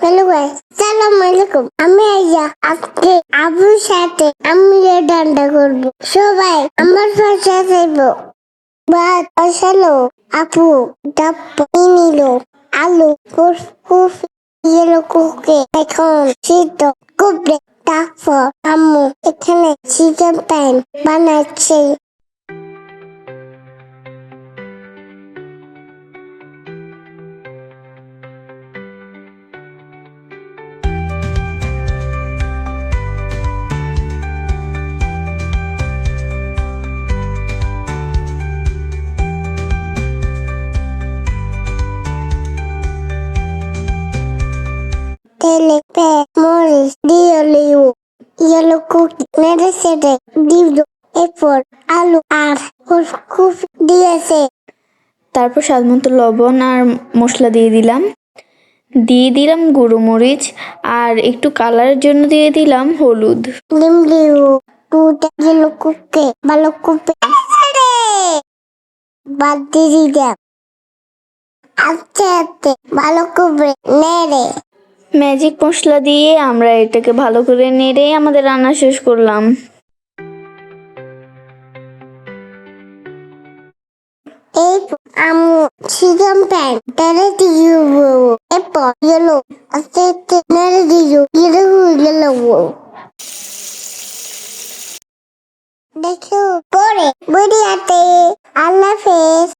Hello ভাই সালাম আলাইকুম আমি আইয়া আজকে আবুর সাথে আমি ডান্ডা করব। সবাই আমার পাশে যাইব। ভাত বসালো আপু ডাপ নিল, আলু ফুসফুস ইয়েলো কুকে, এখন সিদ্ধ, কুবড়ে, তারপর আম্মু এখানে চিকেন প্যান বানাচ্ছে। দিয়ে লিউ। ইয়েলো কুকি নেড়ে সেড়ে দিব এরপর আলু আর ফুসফুস দিয়েছে। তারপর স্বাদ মতো লবণ আর মশলা দিয়ে দিলাম। দিয়ে দিলাম গুঁড়ো মরিচ আর একটু কালারের জন্য দিয়ে দিলাম হলুদ। বাদ দিয়ে দিলাম। আস্তে আস্তে ভালো করে নেড়ে। ম্যাজিক মশলা দিয়ে আমরা এটাকে ভালো করে নেড়ে আমাদের রান্না শেষ করলাম। আস্তে আস্তে নেড়ে দেখো, পরে বুড়ি হাতে আল্লাহ হাফেজ।